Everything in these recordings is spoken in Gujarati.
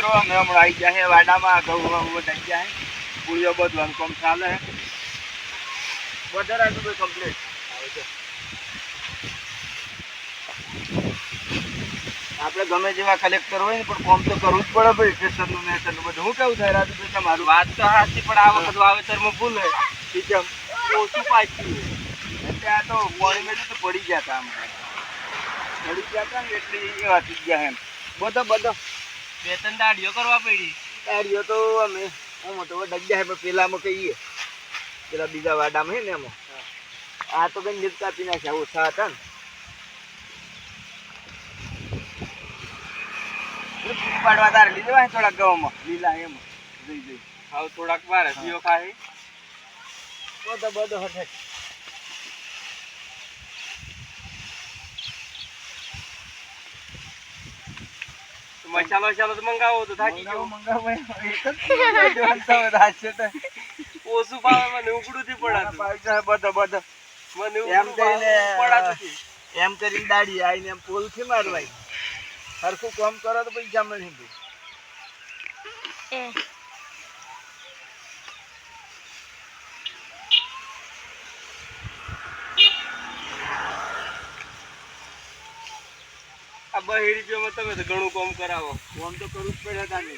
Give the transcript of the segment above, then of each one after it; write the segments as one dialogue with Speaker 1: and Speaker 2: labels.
Speaker 1: મિત્રો, અમે હમણાં આવી ગયા છે વાડામાં, ઘઉં ઘઉં વટાઈ ગયા છે. પૂળીઓ બધું કામ ચાલે છે. બધા રાજુભાઈ કમ્પ્લીટ આપણે ગમે જેવા કલેક્ટર હોય ને, પણ કોમ તો કરવું જ પડે ભાઈ સ્ટેશનનું ને બધું. હું કેવું થાય રાજુભાઈ તમારું વાત તો સાચી, પણ આ વખત વાવેતરમાં ભૂલ હોય. ઠીક ઓછું પાછું એટલે આ તો પાણીમાં તો પડી ગયા હતા આમ પડી ગયા હતા ને, એટલે એ વાંચી ગયા એમ. બધો બધો
Speaker 2: બે ત્રણ દાડીઓ કરવા પડી.
Speaker 1: દાડીઓ તો અમે હું તો ડગ્યા ગયા પણ પેલામાં કહીએ. પેલા બીજા વાડામાં હે ને એમાં. આ તો કઈ નીત કાપી નાખ્યા ઓછા હતા ને. પાડવા તારે લીધો થોડાક થોડા ગવામાં લીલા એમાં. જઈ જઈ.
Speaker 2: થોડાક વાર જીઓ ખાઈ
Speaker 1: બધો બધો હટે
Speaker 2: મસાલો વસાલો તો મંગાવો તો થાકી ગયો
Speaker 1: મંગાવો મંગાવો એક જ જોવાનું તો રાશે તો.
Speaker 2: ઓછું ભાવે મને ઉકળું થી પડાતું
Speaker 1: બધા બધા.
Speaker 2: મને
Speaker 1: એમ કરીને-
Speaker 2: પડાતું.
Speaker 1: એમ કરીને દાડી આવીને એમ પોલથી મારવાય. સરખું કામ કરો તો પૈસા મળે ભાઈ
Speaker 2: બહી રૂપિયામાં તમે તો ઘણું કામ કરાવો.
Speaker 1: કામ તો કરવું જ પડે કાલે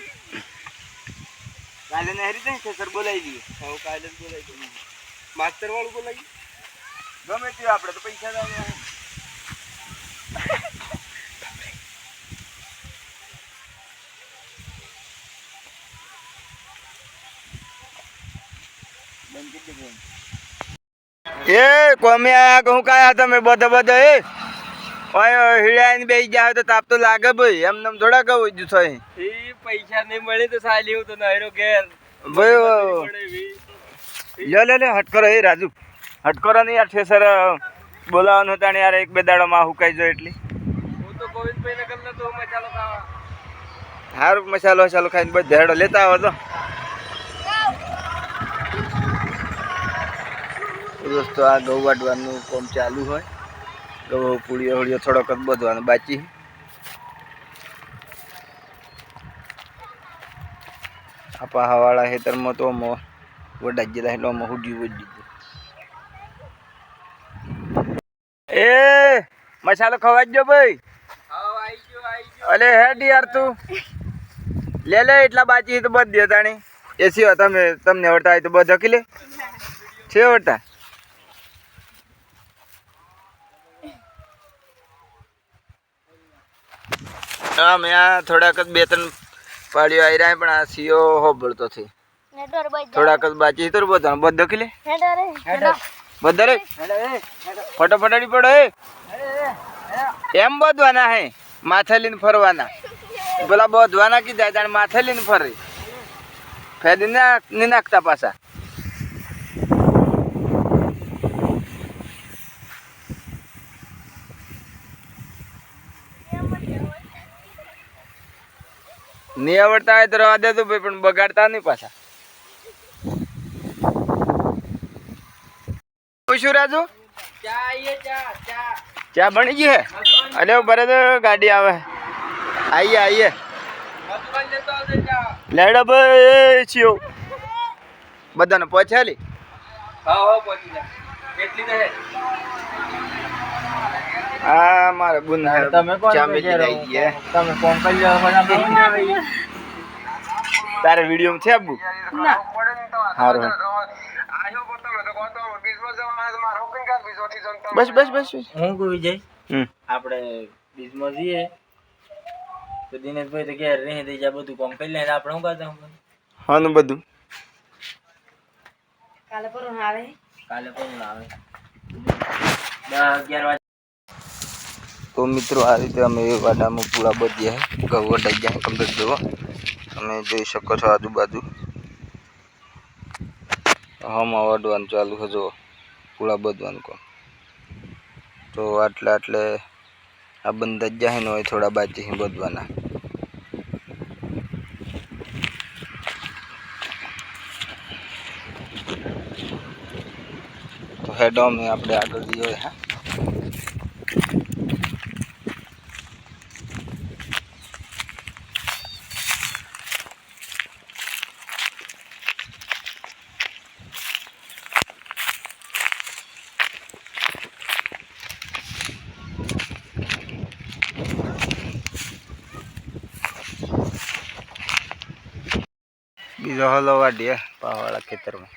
Speaker 1: કાલે નહેરી દઈ છે સર બોલાવી દઈએ.
Speaker 2: હવે કાલે જ બોલાવી દઉં. માસ્તર વાળું બોલાવી
Speaker 1: ગમે તે આપણે તો પૈસા લાવવા એ કોમ્યા કહું કાયા? તમે બધા બધા એ? ઓય હીડાઈને બેસી જાવ તો તાપ તો લાગે ભાઈ. એમ નમ થોડા કહું જ થાય.
Speaker 2: એ પૈસા નહીં મળે તો સાલી હું તો નહેરો ઘેર.
Speaker 1: ભાઈ લે લે લે હટકરો એ રાજુ. હટકરો નહીં યાર ઠેસર બોલાવવાનું હતા યાર એક બે દાડામાં હુકાઈ જો એટલી.
Speaker 2: હું તો ગોવિંદભાઈ ને કલ્લા તો મસાલો ખાવા.
Speaker 1: સારું મસાલો ચાલો ખાઈને બધો ધેડો લેતા આવો તો. દોસ્તો આ ઘઉં વાટવાનું કામ ચાલુ હોય. ઘઉં પૂળીઓ હોળીઓ થોડોક જ બધવાનું બાકી? આ પાહાવાળા ખેતરમાં તો મો વડા ગયેલા એટલે મો હુડી વડી એ મસાલો ખવાઈ ગયો ભાઈ. અલે હેડ યાર તું. લે લે એટલા બાચી તો બધ દે તાણી એસી તમે તમને વળતા હોય તો બધો કી લે છે વળતા? હા મેં આ થોડાક જ બે ત્રણ પાડીઓ આવી રહ્યા પણ આ સીઓ હોબળતો છે. થોડાક જ બાકી તો બધા બધો કી લે બધા રે? ફટાફટાડી પડો એ. એમ બધવાના હે માથે લઈને ફરવાના. પેલા બધવાના કીધા તાણે માથે લઈને ફરે. ફેદી ની નાખતા પાછા. નહીં આવડતા હોય તો રવા દેતું ભાઈ, પણ બગાડતા નહીં પાછા. પૂછ્યું રાજુ?
Speaker 2: ચા
Speaker 1: બની ગઈ હે? અરે બરે તો ગાડી આવે. આઈએ આઈએ. લેડા ભાઈ છીઓ. બધાને પહોંચાલી
Speaker 2: હા હા, પહોંચી જા. કેટલી
Speaker 1: આ મારે બુન
Speaker 2: તમે કોણ
Speaker 1: ચા જઈ ગયા.
Speaker 2: તમે ફોન કરી જાવ
Speaker 1: તારે વીડિયો છે આબુ? સારું બસ બસ બસ બસ.
Speaker 2: હું કહું વિજય? આપણે બીજમાં જઈએ તો દિનેશભાઈ તો ઘેર રહી દઈ જાય બધું કામ કરી લે આપણે શું કરતા હું
Speaker 1: ને બધું.
Speaker 2: કાલે પણ આવે. દસ અગિયાર વાગે
Speaker 1: તો મિત્રો, આ રીતે અમે વાડામાં પૂરા બધ્યા છે ઘઉં વટાઈ ગયા કમ્પ્લીટ જુઓ. તમે જોઈ શકો છો આજુબાજુ. હમાં વાડવાનું ચાલુ છે, જુઓ. પૂરા બધવાનું કોમ તો આટલે આટલે આ બંધ જ જાય ને હોય થોડા બાકી છે બધવાના. તો હેડો અમે આપણે આગળ જઈએ હા. બીજો હલો વાડીએ, પાવાળા ખેતરમાં.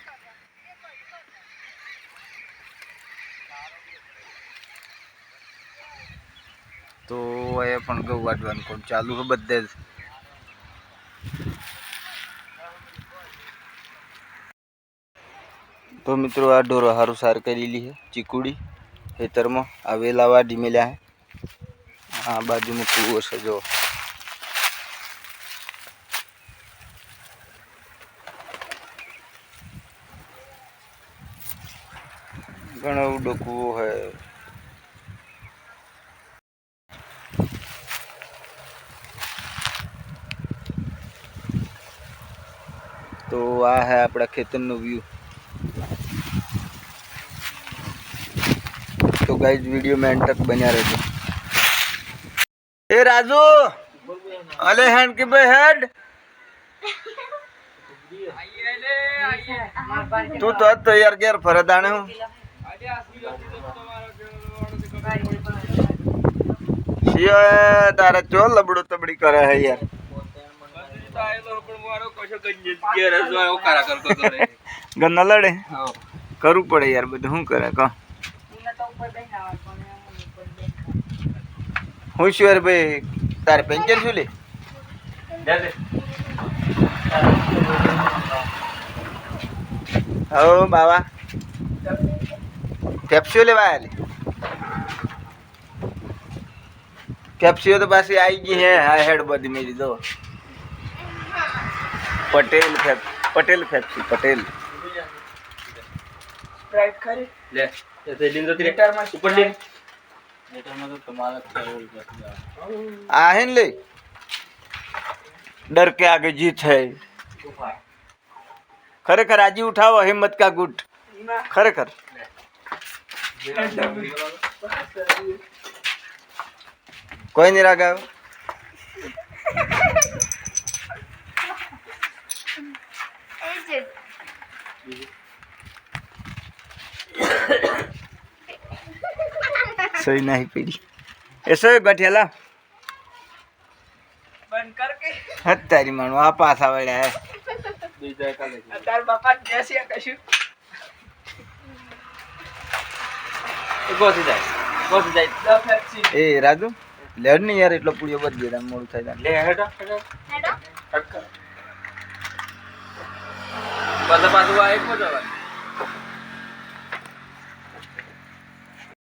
Speaker 1: તો એ પણ ઘઉં વાટવાનું કોણ ચાલુ છે બધે જ. તો મિત્રો આ ઢોરો સારું સાર કરેલી છે, ચીકુડી ખેતરમાં. આ વેલા વાડી મેલ્યા હે આ બાજુમાં કૂવો છે, જો. ઘણો ડોકવો હોય તો આ હે આપણા ખેતરનો વ્યૂ તો ગાઈઝ વીડિયો મેં તક બન્યા રહેજો. એ રાજુ અલે હેડ કે ભાઈ હેડ તું તો યાર ઘેર ફરદાણે હું. શિયો તારે ચો લબડો તબડી કરે હે યાર? ગન લડે? કરવું પડે યાર બધું શું કરે? કહો હું શ્યોર ભાઈ તારે પેન્ચર શું લે? હો બાવા. કેપ્સ્યુ લેવા આવેલી કેપ્સ્યુ તો પાછી આવી ગઈ હે આ હેડ બધી મેં દીધો પટેલ ફેપ પટેલ ફેપ્સી પટેલ.
Speaker 2: સ્પ્રાઇટ ખરી? લે ઉપર લે
Speaker 1: આહેન લે. ડર કે આગે જીત હે. ખરેખર આજી ઉઠાવો હિંમત કા ગુટ. ખરેખર. કોઈ નહીં રાગ આવ્યો સોઈ નહીં પીડી. એ સોય ગઠેલા.
Speaker 3: બંધ કરકે
Speaker 1: હત તારી માણો આ પાસા વળ્યા હે.
Speaker 3: તાર બાપા દેસી કશું.
Speaker 2: ગોસી જાય. ગોસી જાય.
Speaker 1: એ રાજુ લેડ ને યાર એટલો પૂળિયો બધી ગયો મોડું થાય.
Speaker 2: લે હેડો. હેડો. હેડો. પાછા પાછું આ એક મજા